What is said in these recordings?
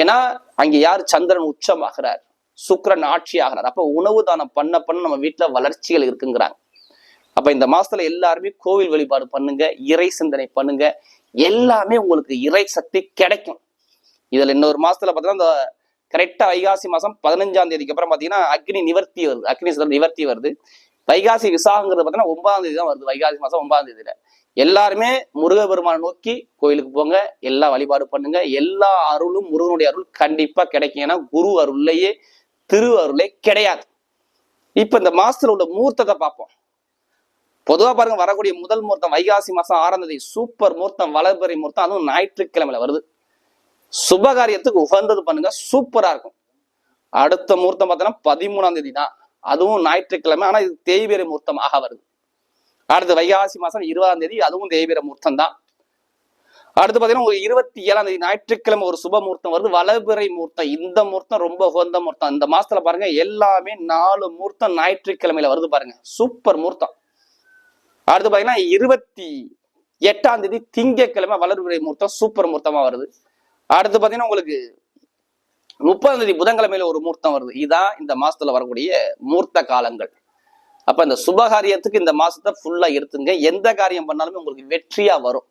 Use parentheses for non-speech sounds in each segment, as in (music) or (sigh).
ஏன்னா அங்க யார் சந்திரன் உச்சமாகிறார்? சுக்கிரன் ஆட்சி ஆகிறார் அப்ப உணவு தானம் பண்ண பண்ண நம்ம வீட்டுல வளர்ச்சிகள் இருக்குங்கிறாங்க. அப்ப இந்த மாசத்துல எல்லாருமே கோவில் வழிபாடு பண்ணுங்க இறை சிந்தனை பண்ணுங்க. எல்லாமே உங்களுக்கு இறை சக்தி கிடைக்கும். இதுல இன்னொரு மாசத்துல பாத்தீங்கன்னா இந்த கரெக்டா ஐகாசி மாசம் பதினஞ்சாம் தேதிக்கு அப்புறம் பாத்தீங்கன்னா அக்னி நிவர்த்தி வருது. அக்னி நிவர்த்தி வருது. வைகாசி விசாகங்கிறது பார்த்தீங்கன்னா ஒன்பதாம் தேதி தான் வருது. வைகாசி மாசம் ஒன்பதாம் தேதியில. எல்லாருமே முருகபெருமானை நோக்கி கோயிலுக்கு போங்க. எல்லா வழிபாடு பண்ணுங்க. எல்லா அருளும் முருகனுடைய அருள் கண்டிப்பா கிடைக்கும். ஏன்னா குரு அருள்லையே திரு அருளே கிடையாது. இப்ப இந்த மாசத்துல உள்ள மூர்த்தத்தை பார்ப்போம். பொதுவா பாருங்க வரக்கூடிய முதல் முகூர்த்தம் வைகாசி மாசம் ஆறாம் தேதி சூப்பர் முகூர்த்தம் வளர்பறை முகூர்த்தம் அதுவும் ஞாயிற்றுக்கிழமையில வருது. சுபகாரியத்துக்கு உகந்தது பண்ணுங்க. சூப்பரா இருக்கும். அடுத்த முகூர்த்தம் பார்த்தோன்னா பதிமூணாம் தேதி தான். அதுவும் ஞாயிற்றுக்கிழமை ஆனா இது தேய்பிரை முகூர்த்தமாக வருது. அடுத்து வைகாசி மாசம் இருபதாம் தேதி அதுவும் தேய்பிர முகூர்த்தம் தான் அடுத்து பாத்தீங்கன்னா ஒரு இருபத்தி ஏழாம் தேதி ஞாயிற்றுக்கிழமை ஒரு சுப முகூர்த்தம் வருது. வலபிறை முகூர்த்தம் இந்த முகூர்த்தம் ரொம்ப உகந்த முகூர்த்தம். இந்த மாசத்துல பாருங்க எல்லாமே நாலு முகூர்த்தம் ஞாயிற்றுக்கிழமையில வருது பாருங்க. சூப்பர் முகூர்த்தம். அடுத்து பாத்தீங்கன்னா இருபத்தி எட்டாம் தேதி திங்கட்கிழமை வளர்பிறை முகூர்த்தம் சூப்பர் முகூர்த்தமா வருது. அடுத்து பாத்தீங்கன்னா உங்களுக்கு முப்பதாம் தேதி புதன்கிழமையில ஒரு மூர்த்தம் வருது. இதுதான் இந்த மாசத்துல வரக்கூடிய மூர்த்த காலங்கள். அப்ப இந்த சுபகாரியத்துக்கு இந்த மாசத்தை ஃபுல்லா எடுத்துங்க. எந்த காரியம் பண்ணாலுமே உங்களுக்கு வெற்றியா வரும்.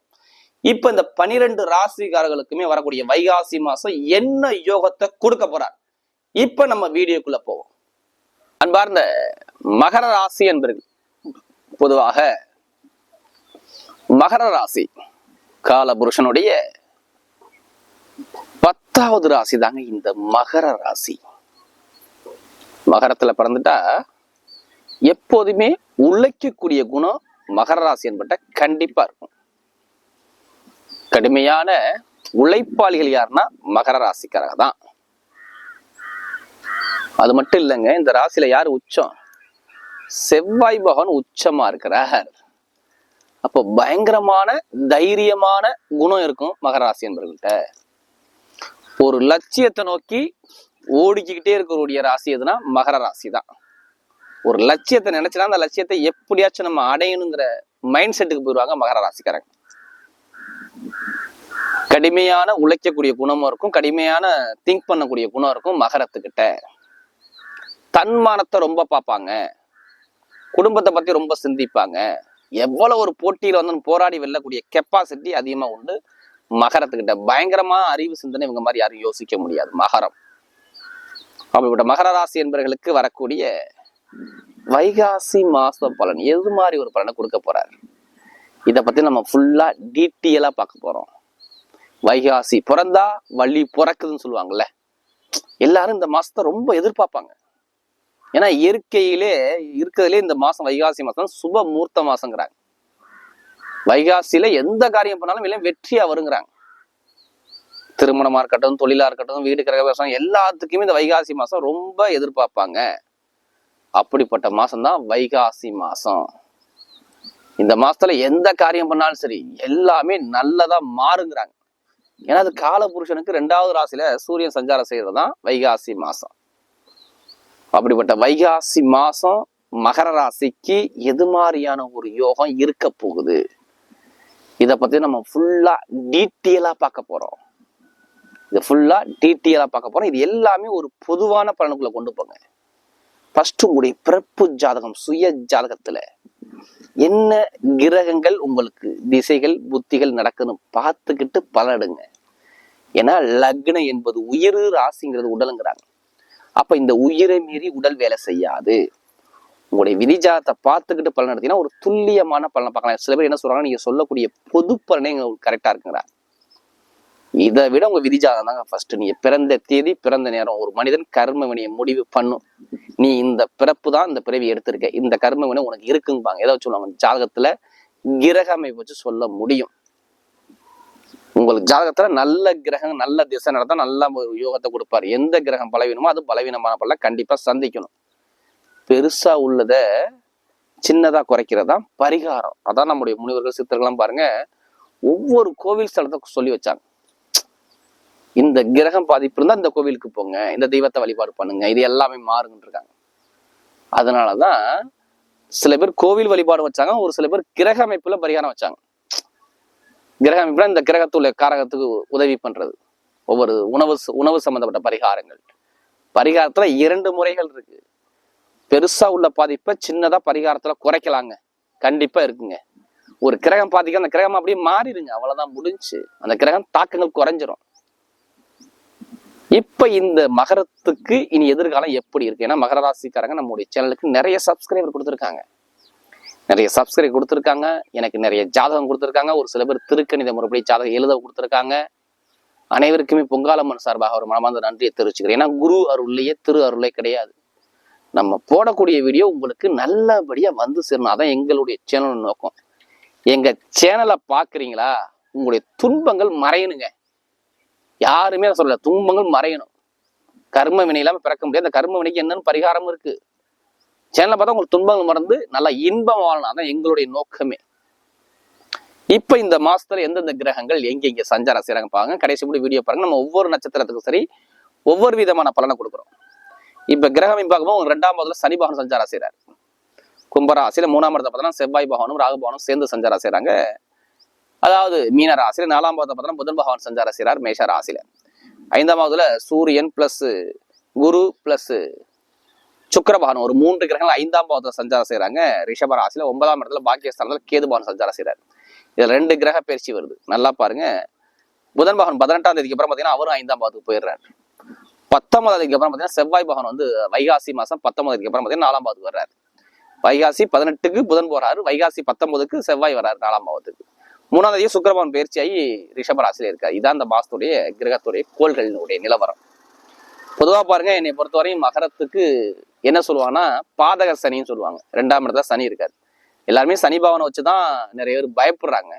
இப்ப இந்த பனிரெண்டு ராசிக்காரர்களுக்குமே வரக்கூடிய வைகாசி மாசம் என்ன யோகத்தை கொடுக்க போறார்? இப்ப நம்ம வீடியோக்குள்ள போவோம். அன்பார்ந்த மகர ராசி என்பர்கள் பொதுவாக மகர ராசி காலபுருஷனுடைய பத்தாவது ராசி தாங்க இந்த மகர ராசி. மகரத்துல பிறந்துட்டா எப்போதுமே உழைக்கக்கூடிய குணம் மகர ராசி என்பட்ட கண்டிப்பா இருக்கும். கடுமையான உழைப்பாளிகள் யாருன்னா மகர ராசிக்காரங்க தான். அது மட்டும் இல்லைங்க இந்த ராசியில யார் உச்சம்? செவ்வாய் பகவான் உச்சமா இருக்கிறார். அப்போ பயங்கரமான தைரியமான குணம் இருக்கும் மகர ராசி என்பவர்கள்ட்ட. ஒரு லட்சியத்தை நோக்கி ஓடிக்கிட்டே இருக்கக்கூடிய ராசி எதுனா மகர ராசி தான் ஒரு லட்சியத்தை நினைச்சுனா அந்த லட்சியத்தை எப்படியாச்சும் நம்ம அடையணுங்கிற மைண்ட் செட்டுக்கு போயிடுவாங்க மகர ராசிக்காரங்க. கடுமையான உழைக்கக்கூடிய குணமும் இருக்கும் கடுமையான திங்க் பண்ணக்கூடிய குணம் இருக்கும் மகரத்துக்கிட்ட. தன்மானத்தை ரொம்ப பார்ப்பாங்க. குடும்பத்தை பத்தி ரொம்ப சிந்திப்பாங்க. எவ்வளவு ஒரு போட்டியில வந்து போராடி வெல்லக்கூடிய கெப்பாசிட்டி அதிகமா உண்டு. மகரத்துக்கிட்ட பயங்கரமா அறிவு சிந்தனை இவங்க மாதிரி யாரும் யோசிக்க முடியாது. மகரம். அப்படிப்பட்ட மகர ராசி என்பவர்களுக்கு வரக்கூடிய வைகாசி மாச பலன் எது மாதிரி ஒரு பலனை கொடுக்க போறாரு? இத பத்தி நம்ம ஃபுல்லா டீட்டெயிலா பார்க்க போறோம். வைகாசி பிறந்தா வள்ளி பிறக்குதுன்னு சொல்லுவாங்கல்ல. எல்லாரும் இந்த மாசத்தை ரொம்ப எதிர்பார்ப்பாங்க. ஏன்னா இயற்கையிலே இருக்கிறதுலே இந்த மாசம் வைகாசி மாசம் சுப மூர்த்த மாசங்கிறாங்க. வைகாசியில எந்த காரியம் பண்ணாலும் இல்லை வெற்றியா வருங்கிறாங்க. திருமணமா இருக்கட்டும் தொழிலா இருக்கட்டும் வீடு கிரகவாசம் எல்லாத்துக்குமே இந்த வைகாசி மாசம் ரொம்ப எதிர்பார்ப்பாங்க. அப்படிப்பட்ட மாசம் தான் வைகாசி மாசம். இந்த மாசத்துல எந்த காரியம் பண்ணாலும் சரி எல்லாமே நல்லதா மாறுங்கிறாங்க. ஏன்னா அது கால புருஷனுக்கு ரெண்டாவது ராசியில சூரியன் சஞ்சாரம் செய்யறது தான் வைகாசி மாசம். அப்படிப்பட்ட வைகாசி மாசம் மகர ராசிக்கு எது மாதிரியான ஒரு யோகம் இருக்க போகுது? இதை பத்தி நம்ம ஃபுல்லா டீட்டெயிலா பார்க்க போறோம். இது ஃபுல்லா டீட்டெயிலா பார்க்க போறோம். இது எல்லாமே ஒரு பொதுவான பலனுக்குள்ள கொண்டு போங்க. ஃபர்ஸ்ட் உங்களுடைய பிறப்பு ஜாதகம் சுய ஜாதகத்துல என்ன கிரகங்கள் உங்களுக்கு திசைகள் புத்திகள் நடக்குன்னு பார்த்துக்கிட்டு பலடுங்க ஏன்னா லக்னம் என்பது உயிர் ராசிங்கிறது உடலுங்கிறாங்க. அப்ப இந்த உயிரை மீறி உடல் வேலை செய்யாது. உங்களுடைய விதிஜாதத்தை பார்த்துக்கிட்டு பலன் எடுத்தீங்கன்னா ஒரு துல்லியமான பலனை பார்க்கலாம். சில பேர் என்ன சொல்றாங்க நீங்க சொல்லக்கூடிய பொது பலனே உங்களுக்கு கரெக்டா இருக்குங்கிறார். இதை விட உங்க விதிஜாதம் தாங்க ஃபர்ஸ்ட் நீங்க பிறந்த தேதி பிறந்த நேரம் ஒரு மனிதன் கர்ம வினையை முடிவு பண்ணும். நீ இந்த பிறப்பு தான் இந்த பிறவி எடுத்திருக்க. இந்த கர்ம வினை உனக்கு இருக்குங்கப்பாங்க ஏதாவது சொல்லுவாங்க ஜாதகத்துல கிரக அமைப்பு வச்சு சொல்ல முடியும். உங்களுக்கு ஜாதகத்துல நல்ல கிரகம் நல்ல திசை நடத்தா நல்ல ஒரு யோகத்தை கொடுப்பாரு. எந்த கிரகம் பலவீனமோ அது பலவீனமான பல கண்டிப்பா சந்திக்கணும். பெருசா உள்ளத சின்னதா குறைக்கிறதா பரிகாரம். அதான் நம்முடைய முனிவர்கள் சித்தர்கள்லாம் பாருங்க ஒவ்வொரு கோவில் ஸ்தலத்தை சொல்லி வச்சாங்க. இந்த கிரகம் பாதிப்பு இருந்தா இந்த கோவிலுக்கு போங்க இந்த தெய்வத்தை வழிபாடு பண்ணுங்க இது எல்லாமே மாறுங்கன்னு இருக்காங்க. அதனாலதான் சில பேர் கோவில் வழிபாடு வச்சாங்க ஒரு சில பேர் கிரக அமைப்புல பரிகாரம் வச்சாங்க. கிரக அமைப்புல இந்த கிரகத்துள்ள காரகத்துக்கு உதவி பண்றது. ஒவ்வொரு உணவு உணவு சம்பந்தப்பட்ட பரிகாரங்கள். பரிகாரத்துல இரண்டு முறைகள் இருக்கு. பெருசா உள்ள பாதிப்பை சின்னதா பரிகாரத்துல குறைக்கலாங்க. கண்டிப்பா இருக்குங்க. ஒரு கிரகம் பாதிக்க அந்த கிரகம் அப்படியே மாறிடுங்க. அவ்வளவுதான் முடிஞ்சு. அந்த கிரகம் தாக்கங்கள் குறைஞ்சிரும். இப்ப இந்த மகரத்துக்கு இனி எதிர்காலம் எப்படி இருக்கு? ஏன்னா மகர ராசிக்காரங்க நம்முடைய சேனலுக்கு நிறைய சப்ஸ்கிரைபர் கொடுத்துருக்காங்க. நிறைய சப்ஸ்கிரைப் கொடுத்துருக்காங்க. எனக்கு நிறைய ஜாதகம் கொடுத்துருக்காங்க. ஒரு சில பேர் திருக்கணித முறைப்படி ஜாதகம் எழுத கொடுத்துருக்காங்க. அனைவருக்குமே பொங்காலம்மன் சார்பாக ஒரு மனமார்ந்த நன்றியை தெரிவிச்சுக்கிறேன். ஏன்னா குரு அருள்லையே திரு அருளே கிடையாது. நம்ம போடக்கூடிய வீடியோ உங்களுக்கு நல்லபடியாக வந்து சேரணும். அதான் எங்களுடைய சேனல் நோக்கம். எங்கள் சேனலை பார்க்குறீங்களா உங்களுடைய துன்பங்கள் மறையணுங்க. யாருமே அதை சொல்லல. துன்பங்கள் மறையணும். கர்ம வினை இல்லாமல் பிறக்க முடியாது. அந்த கர்ம வினைக்கு என்னென்னு பரிகாரம் இருக்குது சேனலை பார்த்தா உங்களுக்கு துன்பங்கள் மறந்து நல்லா இன்பம் வாழணும். அதான் எங்களுடைய நோக்கமே. இப்போ இந்த மாசத்துல எந்தெந்த கிரகங்கள் எங்கெங்கே சஞ்சாரம் செய்கிறாங்க பாருங்க. கடைசி முடி வீடியோ பாருங்க. நம்ம ஒவ்வொரு நட்சத்திரத்துக்கும் சரி ஒவ்வொரு விதமான பலனை கொடுக்குறோம். இப்ப கிரகம் பார்க்கும்போது ரெண்டாம் பாதத்துல சனி பகவான் சஞ்சாரம் செய்யறாரு கும்பராசியில மூணாம் இடத்தை பார்த்தோம்னா செவ்வாய் பகவானும் ராகு பகவானும் சேர்ந்து சஞ்சாரம் செய்றாங்க. அதாவது மீன ராசியில நாலாம் பாதத்தை பார்த்தோம்னா புதன் பகவான் சஞ்சாரம் செய்யறார் மேஷ ராசியில. ஐந்தாம் பாவத்துல சூரியன் பிளஸ் குரு பிளஸ் சுக்கிர பகவான் ஒரு மூன்று கிரகங்கள் ஐந்தாம் பாவத்துல சஞ்சாரம் செய்யறாங்க ரிஷப ராசியில ஒன்பதாம் இடத்துல பாக்கியஸ்தானத்துல கேது பகவான் சஞ்சாரம் செய்யறாரு இதுல ரெண்டு கிரக பயிற்சி வருது. நல்லா பாருங்க. புதன் பகவான் பதினெட்டாம் தேதிக்கு அப்புறம் பாத்தீங்கன்னா அவரும் ஐந்தாம் பாவத்துக்கு போயிடுறாரு. பத்தொன்பதாம் தேதிக்கு அப்புறம் பாத்தீங்கன்னா செவ்வாய் பகவான் வந்து வைகாசி மாசம் பத்தொன்பதுக்கு தேதிக்கு அப்புறம் பாத்தீங்கன்னா நாலாம் பாவத்துக்கு வர்றாரு. வைகாசி பதினெட்டுக்கு புதன் போறாரு. வைகாசி பத்தொன்பதுக்கு செவ்வாய் வராரு நாலாம் பாவத்துக்கு. மூணாம் தேதி சுக்கிரபவன் பயிற்சி ஆகி ரிஷப இருக்காரு. இதான் அந்த மாசத்துடைய கிரகத்துடைய கோள்களினுடைய நிலவரம். பொதுவா பாருங்க என்னை பொறுத்தவரையும் மகரத்துக்கு என்ன சொல்லுவாங்கன்னா பாதக சனின்னு சொல்லுவாங்க. ரெண்டாம் இடத்துல சனி இருக்காது எல்லாருமே சனி பவனை வச்சுதான் நிறைய பேர் பயப்படுறாங்க.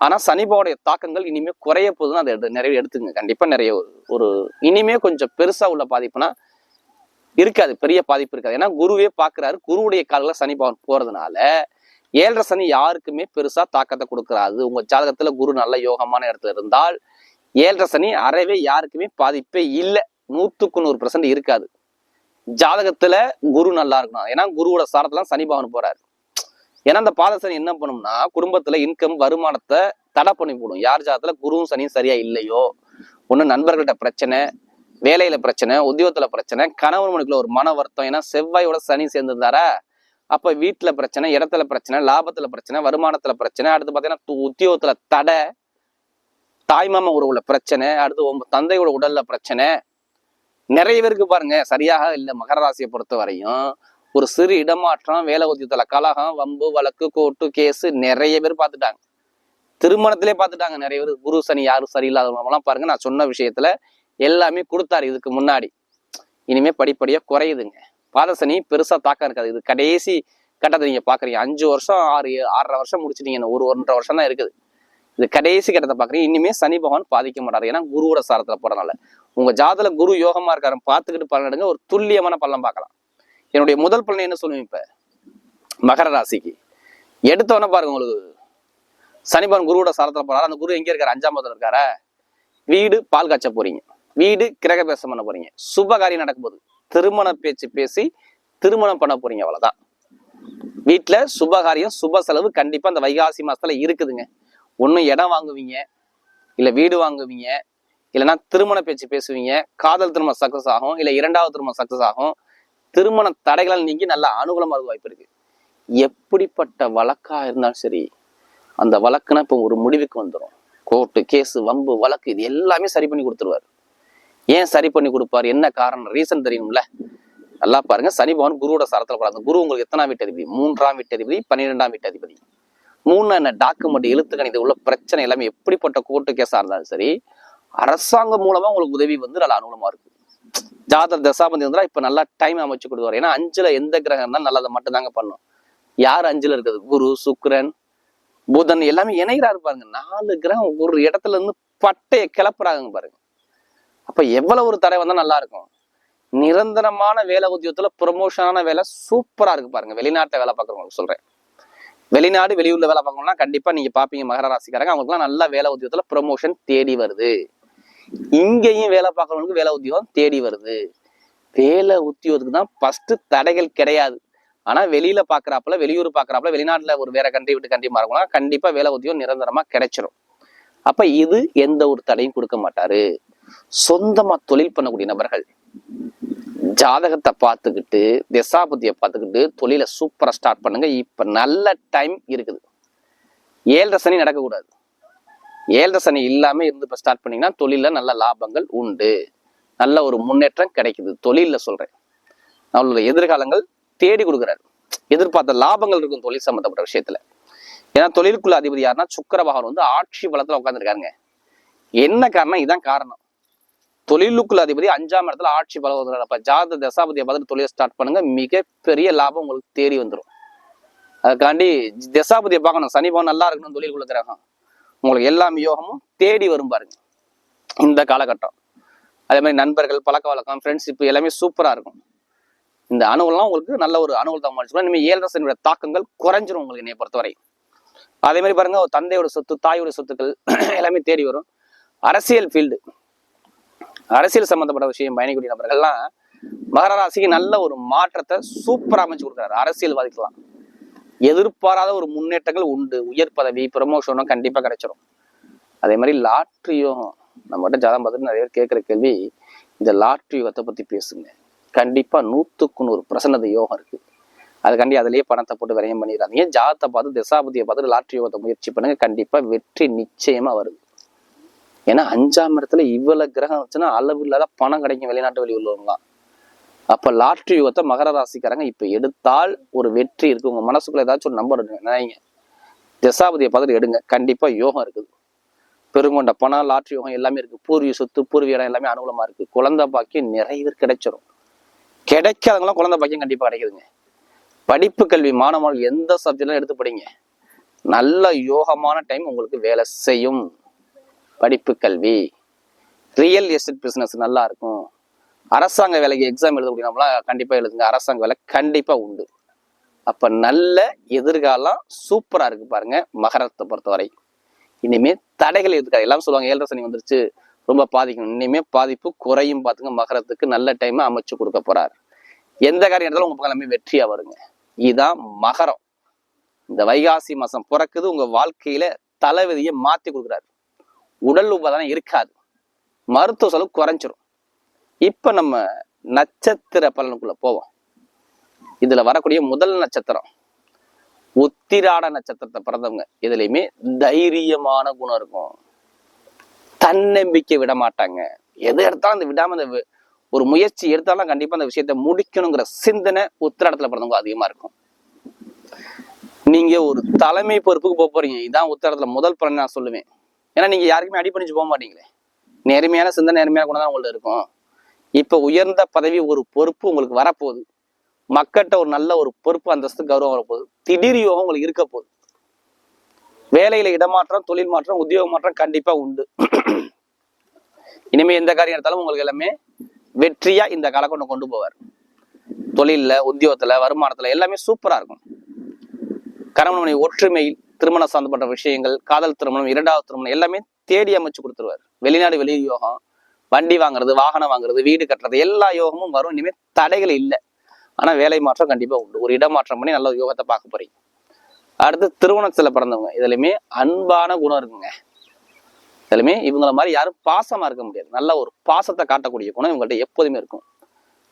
ஆனால் சனிபாவுடைய தாக்கங்கள் இனிமேல் குறைய போதுன்னு அதை எடு- நிறைய எடுத்துங்க கண்டிப்பாக நிறைய ஒரு- இனிமே கொஞ்சம் பெருசாக உள்ள பாதிப்புனா இருக்காது. பெரிய பாதிப்பு இருக்காது. ஏன்னா குருவே பார்க்குறாரு குருவுடைய காலில் சனி பவன் போறதுனால ஏழரை சனி யாருக்குமே பெருசாக தாக்கத்தை கொடுக்குறாது உங்கள் ஜாதகத்தில் குரு நல்ல யோகமான இடத்துல இருந்தால் ஏழரை சனி அறவே யாருக்குமே பாதிப்பே இல்லை. நூற்றுக்கு நூறு பர்சன்ட் இருக்காது. ஜாதகத்தில் குரு நல்லா இருக்கணும். ஏன்னா குருவோட சாரத்துல சனி பவன் ஏன்னா அந்த பாத சனி என்ன பண்ணும்னா குடும்பத்துல இன்கம் வருமானத்தை தடை பண்ணி போடும். யார் ஜாதத்துல குருவும் சனியும் சரியா இல்லையோ? ஒண்ணு நண்பர்கள்ட்ட பிரச்சனை வேலையில பிரச்சனை உத்தியோகத்துல பிரச்சனை கணவன் மனுக்குள்ள ஒரு மன வருத்தம். ஏன்னா செவ்வாயோட சனி சேர்ந்திருந்தாரா அப்ப வீட்டுல பிரச்சனை இடத்துல பிரச்சனை லாபத்துல பிரச்சனை வருமானத்துல பிரச்சனை. அடுத்து பாத்தீங்கன்னா உத்தியோகத்துல தடை தாய்மாம உறவுல பிரச்சனை. அடுத்து உங்க தந்தையோட உடல்ல பிரச்சனை. நிறைய பேருக்கு பாருங்க சரியாக இல்ல மகர ராசியை பொறுத்த வரையும் ஒரு சிறு இடமாற்றம் வேலை உத்தியத்துல கலகம் வம்பு வழக்கு கோர்ட்டு கேஸு நிறைய பேர் பார்த்துட்டாங்க. திருமணத்திலே பார்த்துட்டாங்க நிறைய பேர். குரு சனி யாரும் சரியில்லாதவங்களாம் பாருங்க நான் சொன்ன விஷயத்துல எல்லாமே கொடுத்தாரு இதுக்கு முன்னாடி. இனிமே படிப்படியாக குறையுதுங்க. பாதசனி பெருசாக பெருசா தாக்கம் இருக்காது. இது கடைசி கட்டத்தை நீங்க பாக்குறீங்க. அஞ்சு வருஷம் ஆறு ஆறரை வருஷம் முடிச்சிட்டீங்க. ஒரு ஒன்றரை வருஷம் தான் இருக்குது. இது கடைசி கட்டத்தை பாக்குறீங்க. இனிமே சனி பகவான் பாதிக்க மாட்டாரு. ஏன்னா குருவோட சாரத்துல போறனால உங்க ஜாதல குரு யோகமா இருக்காரு பார்த்துக்கிட்டு பலன் எடுங்க ஒரு துல்லியமான பலன் பார்க்கலாம். என்னுடைய முதல் பலனை என்ன சொல்லுவேன் இப்ப? மகர ராசிக்கு. எடுத்தவொடனே பாருங்க உங்களுக்கு. சனி குருவோட சாரத்தில் போறாரு. அந்த குரு எங்கே இருக்காரு? அஞ்சாம் பதத்தில் இருக்காரா? வீடு பால் காய்ச்ச போறீங்க. வீடு கிரக பேசம் பண்ண போறீங்க. சுப காரியம் நடக்கும் போது திருமண பேச்சு பேசி திருமணம் பண்ண போறீங்க அவ்வளவுதான். வீட்டுல சுபகாரியம் சுப செலவு கண்டிப்பா அந்த வைகாசி மாசத்துல இருக்குதுங்க. ஒன்று இடம் வாங்குவீங்க இல்ல வீடு வாங்குவீங்க இல்லைன்னா திருமண பேச்சு பேசுவீங்க காதல் திருமணம் சக்சஸ் ஆகும் இல்ல இரண்டாவது திருமணம் சக்சஸ் ஆகும் திருமண தடைகளால் நீங்கி நல்ல அனுகூலமாக இருக்க வாய்ப்பு இருக்கு. எப்படிப்பட்ட வழக்கா இருந்தாலும் சரி அந்த வழக்குனா இப்போ ஒரு முடிவுக்கு வந்துடும் கோர்ட்டு கேஸு வம்பு வழக்கு இது எல்லாமே சரி பண்ணி கொடுத்துருவாரு. ஏன் சரி பண்ணி கொடுப்பாரு? என்ன காரணம்? ரீசன் தெரியும்ல? நல்லா பாருங்க. சனி பகவான் குருவோட சரத்தில் போறாங்க குரு உங்களுக்கு எத்தனாம் வீட்டு அதிபதி? மூன்றாம் வீட்டு அதிபதி பன்னிரெண்டாம் வீட்டு அதிபதி. மூணு என்ன? டாக்குமெண்ட் எழுத்து கணித உள்ள பிரச்சனை எல்லாமே எப்படிப்பட்ட கோர்ட்டு கேஸாக இருந்தாலும் சரி அரசாங்கம் மூலமா உங்களுக்கு உதவி வந்து நல்ல அனுகூலமா இருக்கு. ஜாதர் தசாபந்தி இருந்தா இப்ப நல்லா டைம் அமைச்சு கொடுவாரு ஏன்னா அஞ்சுல எந்த கிரகம் இருந்தாலும் நல்லதை மட்டும் தாங்க பண்ணும். யார் அஞ்சுல இருக்குது? குரு சுக்ரன் புதன் எல்லாமே இணைகிறாரு பாருங்க. நாலு கிரகம் ஒரு இடத்துல இருந்து பட்டைய கிளப்புறாங்க பாருங்க. அப்ப எவ்வளவு ஒரு தடை வந்தா நல்லா இருக்கும். நிரந்தரமான வேலை உத்தியோகத்துல ப்ரொமோஷனான வேலை சூப்பரா இருக்கு பாருங்க. வெளிநாட்டுல வேலை பார்க்குறவங்களுக்கு சொல்றேன். வெளிநாடு வெளியூர்ல வேலை பார்க்கணும்னா கண்டிப்பா நீங்க பாப்பீங்க மகர ராசிக்காரங்க அவங்களுக்குலாம் நல்ல வேலை உத்தியோகத்துல ப்ரொமோஷன் தேடி வருது. இங்கேயும் வேலை பார்க்குறவங்களுக்கு வேலை உத்தியோகம் தேடி வருது. வேலை உத்தியோகத்துக்கு தான் ஃபர்ஸ்ட் தடைகள் கிடையாது. ஆனா வெளியில பாக்குறாப்புல வெளியூர் பாக்குறாப்புல வெளிநாட்டுல ஒரு வேற கண்ட்ரி விட்டு கண்ட்ரி மாறணும்னா கண்டிப்பா வேலை உத்தியோகம் நிரந்தரமா கிடைச்சிரும். அப்ப இது எந்த ஒரு தடையும் கொடுக்க மாட்டாரு. சொந்தமா தொழில் பண்ணக்கூடிய நபர்கள் ஜாதகத்தை பார்த்துக்கிட்டு திசாபதியை பார்த்துக்கிட்டு தொழிலை சூப்பரா ஸ்டார்ட் பண்ணுங்க. இப்ப நல்ல டைம் இருக்குது. ஏழரை சனி நடக்கக்கூடாது. ஏழரை சனி இல்லாமல் இருந்து இப்போ ஸ்டார்ட் பண்ணிங்கன்னா தொழிலில் நல்ல லாபங்கள் உண்டு. நல்ல ஒரு முன்னேற்றம் கிடைக்குது. தொழிலில் சொல்றேன். நம்மளோட எதிர்காலங்கள் தேடி கொடுக்குறாரு. எதிர்பார்த்த லாபங்கள் இருக்கும் தொழில் சம்மந்தப்பட்ட விஷயத்துல. ஏன்னா தொழிலுக்குள்ள அதிபதி யாருன்னா சுக்கர பகவான் வந்து ஆட்சி பலத்தில் உட்காந்துருக்காருங்க என்ன காரணம்? இதுதான் காரணம். தொழிலுக்குள்ள அதிபதி அஞ்சாம் இடத்துல ஆட்சி பலம் அப்ப ஜாத தசாபதியை பார்த்துட்டு தொழிலை ஸ்டார்ட் பண்ணுங்க. மிகப்பெரிய லாபம் உங்களுக்கு தேடி வந்துடும் அதுக்காண்டி தசாபதியை பார்க்கணும். சனி பவன் நல்லா இருக்கணும் தொழிலுக்குள்ள கிரகம். உங்களுக்கு எல்லா யோகமும் தேடி வரும் பாருங்க. இந்த காலகட்டம். அதே மாதிரி நண்பர்கள் பழக்க வழக்கம் ஃப்ரெண்ட்ஷிப் எல்லாமே சூப்பராக இருக்கும். இந்த அணுகெல்லாம் உங்களுக்கு நல்ல ஒரு அணுகல் மாறிச்சுக்கலாம் இனிமேல் ஏழரை சனியோட தாக்கங்கள் குறைஞ்சிரும் உங்களுக்கு என்னை பொறுத்தவரை. அதே மாதிரி பாருங்க ஒரு தந்தையோட சொத்து தாயோட சொத்துக்கள் (clears throat) எல்லாமே தேடி வரும். அரசியல் ஃபீல்டு அரசியல் சம்பந்தப்பட்ட விஷயம் பயணிக்கூடிய நபர்கள்லாம் மகர ராசிக்கு நல்ல ஒரு மாற்றத்தை சூப்பராக அமைச்சு கொடுக்குறாரு. அரசியல்வாதிக்கலாம் எதிர்பாராத ஒரு முன்னேற்றங்கள் உண்டு. உயர் பதவி ப்ரமோஷனும் கண்டிப்பாக கிடைச்சிரும். அதே மாதிரி லாட்ரி யோகம் நம்மகிட்ட ஜாதகம் பார்த்துட்டு நிறைய பேர் கேட்குற கேள்வி இந்த லாட்ரி யோகத்தை பற்றி பேசுங்க. கண்டிப்பாக நூற்றுக்கு நூறு பிரசன்னத யோகம் இருக்குது அதுக்காண்டி அதுலேயே பணத்தை போட்டு விரயம் பண்ணிடுறாங்க ஜாதத்தை பார்த்து திசாபதியை பார்த்து லாட்ரி யோகத்தை முயற்சி பண்ணுங்க கண்டிப்பாக வெற்றி நிச்சயமாக வருது. ஏன்னா அஞ்சாம் இடத்துல இவ்வளவு கிரகம் வச்சுன்னா அளவு இல்லாத பணம் கிடைக்கும் வெளிநாட்டு வெளி உள்ளவங்களாம் அப்ப லாட்ரி யுகத்தை மகர ராசிக்காரங்க இப்ப எடுத்தால் ஒரு வெற்றி இருக்கு. உங்க மனசுக்குள்ள ஏதாச்சும் ஒரு நம்பர் நினைங்க. தசாபதியை பார்த்துட்டு எடுங்க. கண்டிப்பா யோகம் இருக்குது. பெருங்கொண்ட பணம் லாட்ரி யோகம் எல்லாமே இருக்கு. பூர்வீக சொத்து பூர்வீக இடம் எல்லாமே அனுகூலமா இருக்கு. குழந்தை பாக்கியம் நிறைய பேர் கிடைச்சிரும். கிடைக்காதவங்களாம் குழந்தை பாக்கியம் கண்டிப்பா கிடைக்குதுங்க. படிப்பு கல்வி மாணவர்கள் எந்த சப்ஜெக்ட்லாம் எடுத்து படிங்க. நல்ல யோகமான டைம் உங்களுக்கு வேலை செய்யும். படிப்பு கல்வி. ரியல் எஸ்டேட் பிசினஸ் நல்லா இருக்கும். அரசாங்க வேலைக்கு எக்ஸாம் எழுத நம்மளாம் கண்டிப்பாக எழுதுங்க. அரசாங்க வேலை கண்டிப்பாக உண்டு. அப்போ நல்ல எதிர்காலம் சூப்பராக இருக்குது பாருங்க மகரத்தை பொறுத்தவரை. இனிமேல் தடைகள் இருக்காது எல்லாம் சொல்லுவாங்க ஏழரை சனி வந்துருச்சு ரொம்ப பாதிக்கணும். இனிமேல் பாதிப்பு குறையும் பார்த்துங்க மகரத்துக்கு நல்ல டைமை அமைச்சு கொடுக்க போறாரு. எந்த காரியம் எடுத்தாலும் உங்கள் பக்கம் எல்லாமே வெற்றியாக வருங்க. இதுதான் மகரம். இந்த வைகாசி மாதம் பிறக்குது உங்கள் வாழ்க்கையில் தலைவிதியை மாற்றி கொடுக்குறாரு. உடல் உபாதானம் இருக்காது. மருத்துவ செலவு குறைஞ்சிரும். இப்ப நம்ம நட்சத்திர பலனுக்குள்ள போவோம். இதுல வரக்கூடிய முதல் நட்சத்திரம் உத்திராட நட்சத்திரத்தை பிறந்தவங்க. இதுலயுமே தைரியமான குணம் இருக்கும். தன்னம்பிக்கை விட மாட்டாங்க. எது எடுத்தாலும் அந்த விடாம அந்த ஒரு முயற்சி எடுத்தாலும் கண்டிப்பா அந்த விஷயத்தை முடிக்கணுங்கிற சிந்தனை உத்திராடத்துல பிறந்தவங்க அதிகமா இருக்கும். நீங்க ஒரு தலைமை பொறுப்புக்கு போக போறீங்க. இதான் உத்திராடத்துல முதல் பலன் நான் சொல்லுவேன். ஏன்னா நீங்க யாருக்குமே அடிபணிச்சு போக மாட்டீங்களே. நேர்மையான சிந்தனை நேர்மையான குணம் தான் உங்கள்ட்ட இருக்கும். இப்ப உயர்ந்த பதவி ஒரு பொறுப்பு உங்களுக்கு வரப்போகுது. மக்கள்கிட்ட ஒரு நல்ல ஒரு பொறுப்பு அந்தஸ்து கௌரவம் வரப்போகுது. திடீர் யோகம் உங்களுக்கு இருக்க போகுது. வேலையில இடமாற்றம் தொழில் மாற்றம் உத்தியோக மாற்றம் கண்டிப்பா உண்டு. இனிமே எந்த காரியம் எடுத்தாலும் உங்களுக்கு எல்லாமே வெற்றியா இந்த காலகட்டம் கொண்டு போவார். தொழில்ல உத்தியோகத்துல வருமானத்துல எல்லாமே சூப்பரா இருக்கும். கணவனுடைய ஒற்றுமை திருமணம் சம்பந்தப்பட்ட விஷயங்கள் காதல் திருமணம் இரண்டாவது திருமணம் எல்லாமே தேடி அமைச்சு கொடுத்துருவார். வெளிநாடு வெளி யோகம் வண்டி வாங்குறது வாகனம் வாங்குறது வீடு கட்டுறது எல்லா யோகமும் வரும். இனிமேல் தடைகள் இல்லை. ஆனால் வேலை மாற்றம் கண்டிப்பாக உண்டு. ஒரு இடமாற்றம் பண்ணி நல்ல யோகத்தை பார்க்க போறீங்க. அடுத்து திருவணத்தில் பிறந்தவங்க. இதுலையுமே அன்பான குணம் இருக்குங்க இதுலையுமே இவங்கள மாதிரி யாரும் பாசமாக இருக்க முடியாது. நல்ல ஒரு பாசத்தை காட்டக்கூடிய குணம் இவங்கள்ட்ட எப்போதுமே இருக்கும்.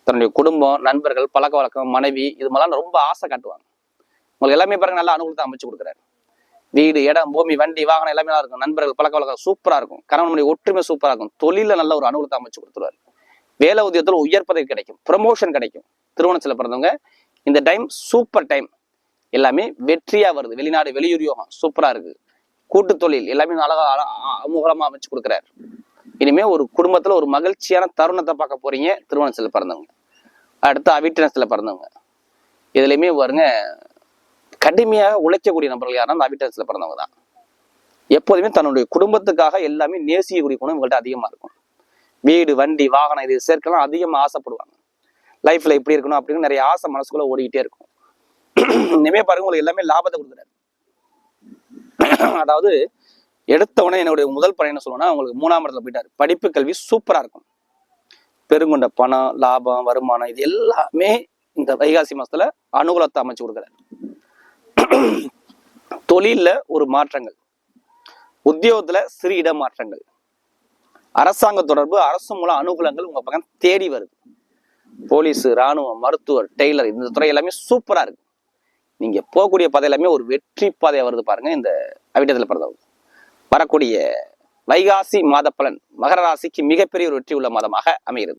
தன்னுடைய குடும்பம் நண்பர்கள் பழக்க வழக்கம் மனைவி இது மாதிரிலாம் ரொம்ப ஆசை காட்டுவாங்க. உங்களுக்கு எல்லாமே பாருங்க நல்ல அனுகூலத்தை அமைச்சு கொடுக்குறாரு. வீடு இடம் பூமி வண்டி வாகனம் எல்லாமே நல்லா இருக்கும். நண்பர்கள் பழக்க வழக்கம் சூப்பராக இருக்கும். கணவன் மனைவி ஒற்றுமை சூப்பராக இருக்கும். தொழிலில் நல்ல ஒரு அனுகூலத்தை அமைச்சு கொடுத்துருவாரு. வேலை உதயத்தில் உயர் பதவி கிடைக்கும். ப்ரமோஷன் கிடைக்கும். திருமணத்துல பிறந்தவங்க இந்த டைம் சூப்பர் டைம் எல்லாமே வெற்றியாக வருது. வெளிநாடு வெளியூர் யோகம் சூப்பராக இருக்கு. கூட்டு தொழில் எல்லாமே அழகாக அமூகலமாக அமைச்சு கொடுக்குறாரு. இனிமே ஒரு குடும்பத்துல ஒரு மகிழ்ச்சியான தருணத்தை பார்க்க போறீங்க திருமணத்துல பிறந்தவங்க. அடுத்து அவிட்டனத்துல பிறந்தவங்க. இதுலையுமே பாருங்க கடுமையாக உழைக்கக்கூடிய நபர்கள் யாருன்னா அந்த அவிட்டனத்துல பிறந்தவங்க தான். எப்போதுமே தன்னுடைய குடும்பத்துக்காக எல்லாமே நேசிக்கக்கூடிய குணம் இவங்கள்ட்ட அதிகமாக இருக்கும். வீடு வண்டி வாகனம் இது சேர்க்கலாம் அதிகமாக ஆசைப்படுவாங்க. லைஃப்ல இப்படி இருக்கணும் அப்படின்னு நிறைய ஆசை மனசுக்குள்ள ஓடிக்கிட்டே இருக்கும். இனிமே பாருங்க உங்களுக்கு எல்லாமே லாபத்தை கொடுக்குறாரு. அதாவது எடுத்த உடனே என்னுடைய முதல் பணம் என்ன சொல்லுவேன்னா உங்களுக்கு மூணாம் இடத்துல போயிட்டாரு. படிப்பு கல்வி சூப்பரா இருக்கும். பெருங்கொண்ட பணம் லாபம் வருமானம் இது எல்லாமே இந்த வைகாசி மாசத்துல அனுகூலத்தை அமைச்சு கொடுக்குறாரு. தொழில்ல ஒரு மாற்றங்கள். உத்தியோகத்துல சிறு இட மாற்றங்கள் அரசாங்க தொடர்பு அரசு மூலம் அனுகூலங்கள் உங்க பக்கம் தேடி வருது. போலீஸ் ராணுவம் மருத்துவர் டெய்லர் இந்த துறை எல்லாமே சூப்பரா இருக்கு. நீங்க போகக்கூடிய பாதை எல்லாமே ஒரு வெற்றி பாதையாக வருது பாருங்க இந்த அவிட்டத்தில் பிறந்தவங்க. வரக்கூடிய வைகாசி மாத பலன் மகர ராசிக்கு மிகப்பெரிய ஒரு வெற்றி உள்ள மாதமாக அமைகிறது.